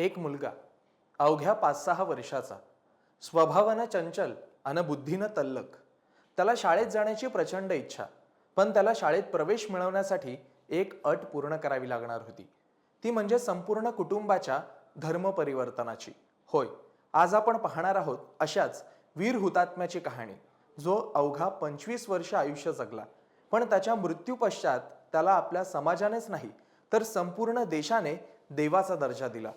एक मुलगा अवघ्या पाच सहा वर्षाचा. स्वभावानं चंचल अन बुद्धीनं तल्लक त्याला शाळेत जाण्याची प्रचंड इच्छा पण त्याला शाळेत प्रवेश मिळवण्यासाठी एक अट पूर्ण करावी लागणार होती. ती म्हणजे संपूर्ण कुटुंबाच्या धर्म परिवर्तनाची होय आज आपण पाहणार आहोत अशाच वीर हुतात्म्याची कहाणी जो अवघा पंचवीस वर्ष आयुष्य जगला. पण त्याच्या मृत्यूपश्चात त्याला आपल्या समाजानेच नाही तर संपूर्ण देशाने देवाचा दर्जा दिला.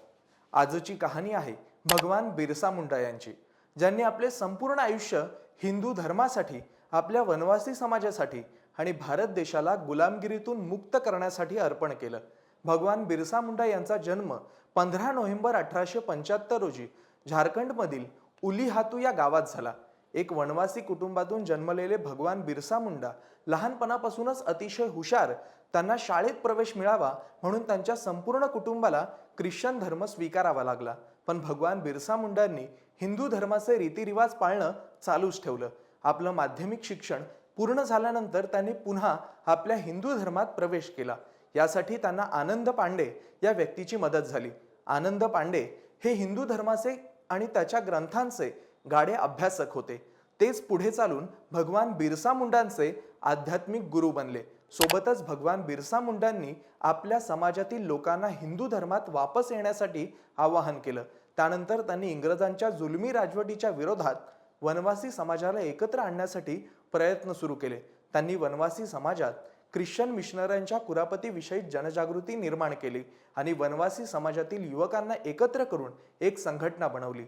आजची कहाणी आहे भगवान बिरसा मुंडा यांची ज्यांनी आपले संपूर्ण आयुष्य हिंदू धर्मासाठी आपल्या वनवासी समाजासाठी आणि भारत देशाला गुलामगिरीतून मुक्त करण्यासाठी अर्पण केलं. भगवान बिरसा मुंडा यांचा जन्म पंधरा नोव्हेंबर अठराशे पंच्याहत्तर रोजी झारखंडमधील उलीहातू या गावात झाला. एक वनवासी कुटुंबातून जन्मलेले भगवान बिरसा मुंडा लहानपणापासूनच अतिशय हुशार त्यांना शाळेत प्रवेश मिळावा म्हणून त्यांच्या संपूर्ण कुटुंबाला ख्रिश्चन धर्म स्वीकारावा लागला. पण भगवान बिरसा मुंडांनी हिंदू धर्माचे रीतिरिवाज पाळणं चालूच ठेवलं. आपलं माध्यमिक शिक्षण पूर्ण झाल्यानंतर त्यांनी पुन्हा आपल्या हिंदू धर्मात प्रवेश केला. यासाठी त्यांना आनंद पांडे या व्यक्तीची मदत झाली. आनंद पांडे हे हिंदू धर्माचे आणि त्याच्या ग्रंथांचे गाडे अभ्यासक होते. तेच पुढे चालून भगवान बिरसा मुंडांचे आध्यात्मिक गुरु बनले. सोबतच भगवान बिरसा मुंडांनी आपल्या समाजातील लोकांना हिंदू धर्मात वापस येण्यासाठी आवाहन केलं. त्यानंतर त्यांनी इंग्रजांच्या जुलमी राजवटीच्या विरोधात वनवासी समाजाला एकत्र आणण्यासाठी प्रयत्न सुरू केले. त्यांनी वनवासी समाजात ख्रिश्चन मिशनऱ्यांच्या कुरापतीविषयी जनजागृती निर्माण केली आणि वनवासी समाजातील युवकांना एकत्र करून एक संघटना बनवली.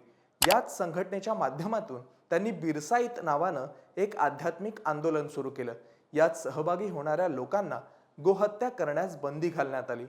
याच संघटनेच्या माध्यमातून त्यांनी बिरसाईत नावानं एक आध्यात्मिक आंदोलन सुरू केलं. यात सहभागी होणाऱ्या लोकांना गोहत्या करण्यास बंदी घालण्यात आली.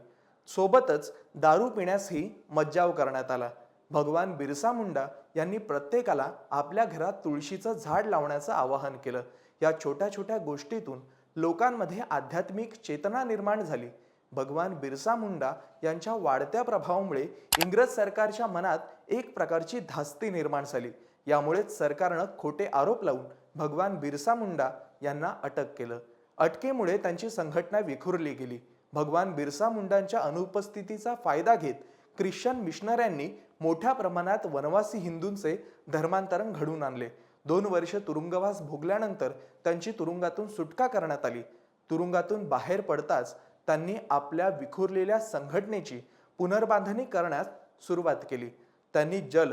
सोबतच दारू पिण्यासही मज्जाव करण्यात आला. भगवान बिरसा मुंडा यांनी प्रत्येकाला आपल्या घरात तुळशीचं झाड लावण्याचं आवाहन केलं. या छोट्या छोट्या गोष्टीतून लोकांमध्ये आध्यात्मिक चेतना निर्माण झाली. भगवान बिरसा मुंडा यांच्या वाढत्या प्रभावामुळे इंग्रज सरकारच्या मनात एक प्रकारची धास्ती निर्माण झाली. यामुळेच सरकारनं खोटे आरोप लावून भगवान बिरसा मुंडा यांना अटक केलं. अटकेमुळे त्यांची संघटना विखुरली गेली. भगवान बिरसा मुंडांच्या अनुपस्थितीचा फायदा घेत ख्रिश्चन मिशनऱ्यांनी मोठ्या प्रमाणात वनवासी हिंदूंचे धर्मांतरण घडवून आणले. दोन वर्ष तुरुंगवास भोगल्यानंतर त्यांची तुरुंगातून सुटका करण्यात आली. तुरुंगातून बाहेर पडताच त्यांनी आपल्या विखुरलेल्या संघटनेची पुनर्बांधणी करण्यास सुरुवात केली. त्यांनी जल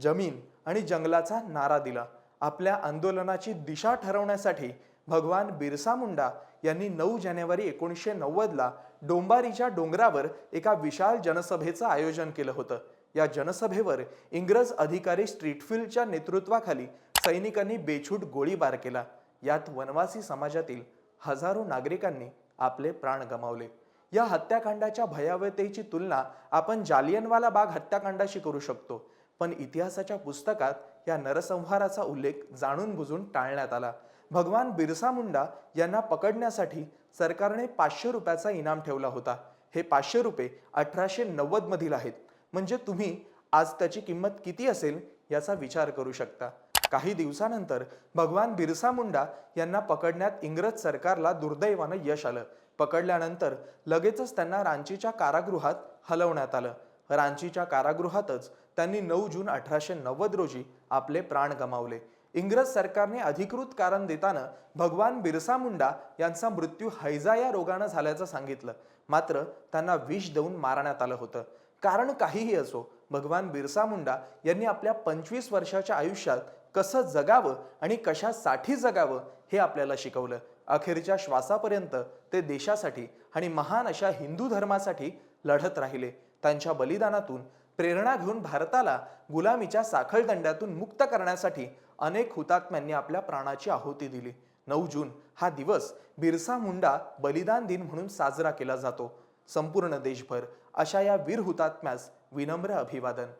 जमीन आणि जंगलाचा नारा दिला. आपल्या आंदोलनाची दिशा ठरवण्यासाठी भगवान बिरसा मुंडा यांनी नऊ जानेवारी एकोणीसशे नव्वदला डोंबारीच्या डोंगरावर एका विशाल जनसभेचं आयोजन केलं होतं. या जनसभेवर इंग्रज अधिकारी स्ट्रीटफिल्डच्या नेतृत्वाखाली सैनिकांनी बेछूट गोळीबार केला. यात वनवासी समाजातील हजारो नागरिकांनी आपले प्राण गमावले. या हत्याकांडाच्या भयावतेची तुलना आपण जालियनवाला बाग हत्याकांडाशी करू शकतो. पण इतिहासाच्या पुस्तकात या नरसंहाराचा उल्लेख जाणून बुजून टाळण्यात आला. भगवान बिरसा मुंडा यांना पकडण्यासाठी सरकारने पाचशे रुपयाचा इनाम ठेवला होता. हे पाचशे रुपये अठराशे नव्वदमधील आहेत. म्हणजे तुम्ही आज त्याची किंमत किती असेल याचा विचार करू शकता. काही दिवसानंतर भगवान बिरसा मुंडा यांना पकडण्यात इंग्रज सरकारला दुर्दैवानं यश आलं. पकडल्यानंतर लगेचच त्यांना रांचीच्या कारागृहात हलवण्यात आलं. रांचीच्या कारागृहातच त्यांनी नऊ जून अठराशे नव्वद रोजी आपले प्राण गमावले. इंग्रज सरकारने अधिकृत कारण देताना भगवान बिरसा मुंडा यांचा मृत्यू हैजा या रोगानं झाल्याचं सांगितलं. मात्र त्यांना विष देऊन मारण्यात आलं होतं. कारण काहीही असो भगवान बिरसा मुंडा यांनी आपल्या पंचवीस वर्षाच्या आयुष्यात कसं जगावं आणि कशासाठी जगावं हे आपल्याला शिकवलं. अखेरच्या श्वासापर्यंत ते देशासाठी आणि महान अशा हिंदू धर्मासाठी लढत राहिले. त्यांच्या बलिदानातून प्रेरणा घेऊन भारताला गुलामीच्या साखळदंड्यातून मुक्त करण्यासाठी अनेक हुतात्म्यांनी आपल्या प्राणाची आहुती दिली. नऊ जून हा दिवस बिरसा मुंडा बलिदान दिन म्हणून साजरा केला जातो. संपूर्ण देशभर अशा या वीर हुतात्म्यास विनम्र अभिवादन.